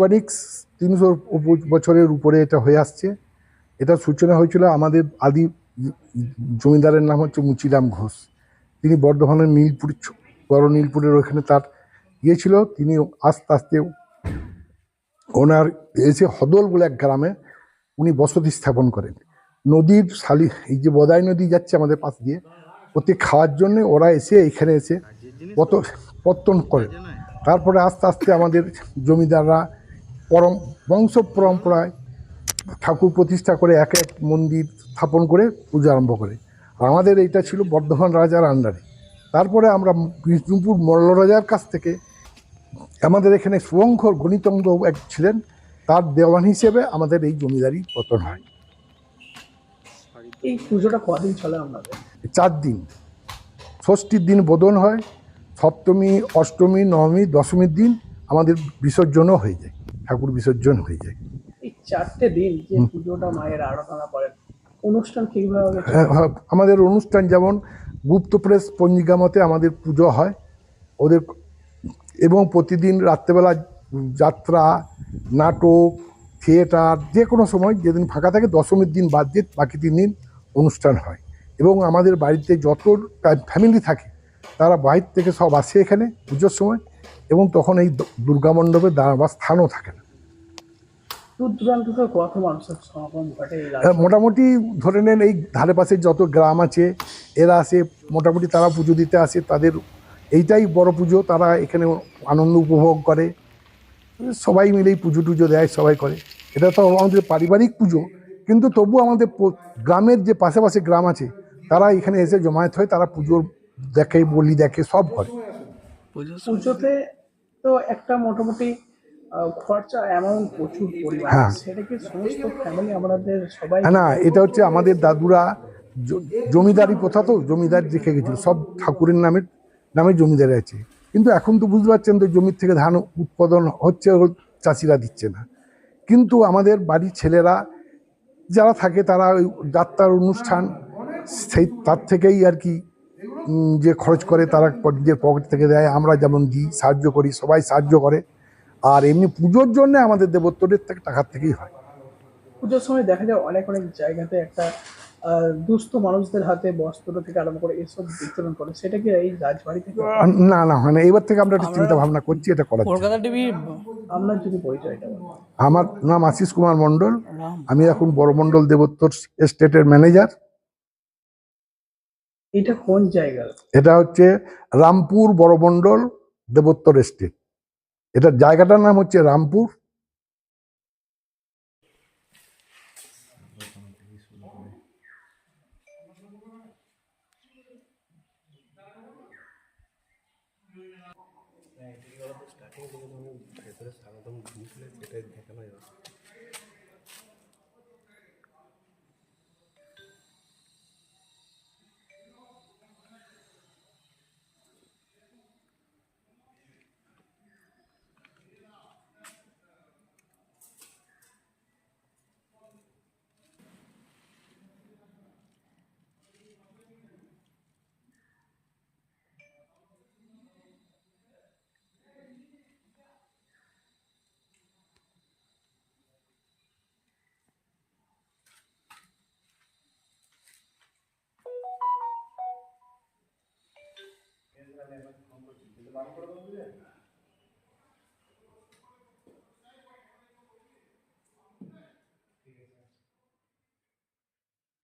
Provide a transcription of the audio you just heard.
বানিক তিনশো বছরের উপরে এটা হয়ে আসছে। এটা সূচনা হয়েছিল আমাদের আদি জমিদারের নাম হচ্ছে মুচিরাম ঘোষ। তিনি বর্ধমানের নীলপুর বড় নীলপুরের ওখানে তার ইয়ে ছিল। তিনি আস্তে আস্তে ওনার এসে হদল বলে এক গ্রামে উনি বসতি স্থাপন করেন। নদীর শালি এই যে বদাই নদী যাচ্ছে আমাদের পাশ দিয়ে, ওতে খাওয়ার জন্য ওরা এসে এখানে এসে পত, পত্তন করে। তারপরে আস্তে আস্তে আমাদের জমিদাররা পরম বংশ পরম্পরায় ঠাকুর প্রতিষ্ঠা করে এক এক মন্দির স্থাপন করে পুজো আরম্ভ করে। আর আমাদের এইটা ছিল বর্ধমান রাজার আন্ডারে। তারপরে আমরা বিষ্ণুপুর মল্ল রাজার কাছ থেকে আমাদের এখানে শুভঙ্কর গণিতঙ্গ এক ছিলেন তার দেওয়ান হিসেবে আমাদের এই জমিদারি পতন হয়। এই পুজোটা কদিন চলে আপনাদের? চার দিন। ষষ্ঠীর দিন বোধন হয় সপ্তমী অষ্টমী নবমী দশমীর দিন আমাদের বিসর্জনও হয়ে যায়। ঠাকুর বিসর্জন হয়ে যায়। চারটে দিন যে পুজোটা মায়ের আরাধনা করেন অনুষ্ঠান কীভাবে? হ্যাঁ, হ্যাঁ, আমাদের অনুষ্ঠান যেমন গুপ্ত প্রেস পঞ্জিকা মতে আমাদের পুজো হয়। ওদের এবং প্রতিদিন রাত্রেবেলা যাত্রা নাটক থিয়েটার যে কোনো সময় যেদিন ফাঁকা থাকে দশমীর দিন বাদ দিয়ে বাকি তিন দিন অনুষ্ঠান হয়। এবং আমাদের বাড়িতে যত ফ্যামিলি থাকে তারা বাইরে থেকে সব আসে এখানে পুজোর সময় এবং তখন এই দুর্গা মণ্ডপে দাঁড়াবার স্থানও থাকে না। দূর দূরান্ত থেকে কত মানুষের সমাগম ঘটে হ্যাঁ, মোটামুটি ধরে নেন এই ধারে পাশে যত গ্রাম আছে এরা আসে মোটামুটি তারা পুজো দিতে আসে তাদের এইটাই বড় পুজো তারা এখানে আনন্দ উপভোগ করে। সবাই মিলেই পুজো টুজো দেয় সবাই করে। এটা তো আমাদের পারিবারিক পুজো কিন্তু তবু আমাদের গ্রামের যে পাশাপাশি গ্রাম আছে তারা এখানে এসে জমায়েত হয় তারা পুজোর দেখে বলি দেখে সব করে। পুজোতে তো একটা মোটামুটি খরচা অ্যামাউন্ট প্রচুর পরিমাণ। হ্যাঁ। সমস্ত ফ্যামিলি আমাদের সবাই না এটা হচ্ছে আমাদের দাদুরা জমিদারি প্রথা তো জমিদার রেখে গেছিল সব ঠাকুরের নামের নামে জমিদারি আছে। কিন্তু এখন তো বুঝতে পারছেন তো জমির থেকে ধান উৎপাদন হচ্ছে চাষিরা দিচ্ছে না। কিন্তু আমাদের বাড়ির ছেলেরা যারা থাকে তারা ওই যাত্রার অনুষ্ঠান সেই তার থেকেই আর কি যে খরচ করে তারা নিজের পকেট থেকে দেয় আমরা যেমন দিই সাহায্য করি সবাই সাহায্য করে। আর এমনি পুজোর জন্য আমাদের দেবোত্তরের থেকে টাকার থেকেই হয়। পুজোর সময় দেখা যায় অনেক অনেক জায়গাতে একটা দুস্থ মানুষদের হাতে বস্ত্র থেকে আরম্ভ করে এসব বিতরণ করে। সেটা কি এই রাজবাড়ি থেকে? না না হয় না এবার থেকে আমরা একটা চিন্তা ভাবনা করছি এটা করার কলকাতা টিভি আপনার যদি পরিচয়টা আমার নাম আশিস কুমার মণ্ডল। আমি এখন বড়মণ্ডল দেবোত্তর স্টেটের ম্যানেজার। এটা কোন জায়গা এটা হচ্ছে রামপুর বড়মণ্ডল দেবোত্তর স্টেট এটার জায়গাটার নাম হচ্ছে রামপুর। সেটাই দেখানো মানে এখন ফোন করছি। কিন্তু বারণ করে দেবো বুঝলেন